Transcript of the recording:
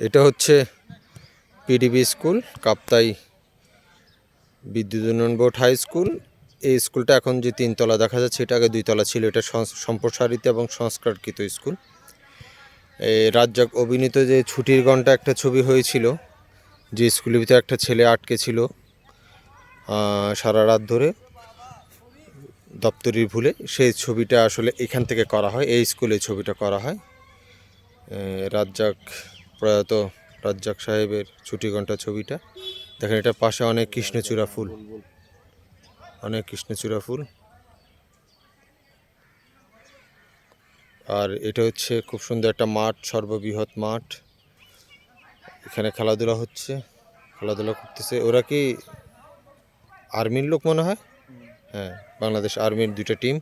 এটা হচ্ছে PDB school Kaptai বিদ্যুৎ উন্নয়ন বোর্ড হাই স্কুল। এই স্কুলটা এখন যে তিনতলা দেখা যাচ্ছে এটা আগে দুইতলা ছিল। এটা সম্প্রসারিত এবং সংস্কারকৃত স্কুল। রাজ্জাক অভিনীত যে ছুটির ঘণ্টা একটা ছবি হয়েছিল যে স্কুলের ভিতরে একটা ছেলে আটকে ছিল সারা রাত ধরে দপ্তরির ভুলে সেই ছবিটা আসলে এখান থেকে করা হয় এই স্কুলে ছবিটা করা হয়। এ, রাজ্জাক প্রয়াত রাজ্জাক সাহেবের ছুটি ঘণ্টা ছবিটা। দেখেন এটার পাশে অনেক কৃষ্ণচূড়া ফুল। অনেক কৃষ্ণচূড়া ফুল। আর এটা হচ্ছে খুব সুন্দর একটা মাঠ সর্ববৃহৎ মাঠ। এখানে খেলাধুলা হচ্ছে খেলাধুলা করতেছে। ওরা কি আর্মির লোক মনে হয়? হ্যাঁ বাংলাদেশ আর্মির দুইটা টিম।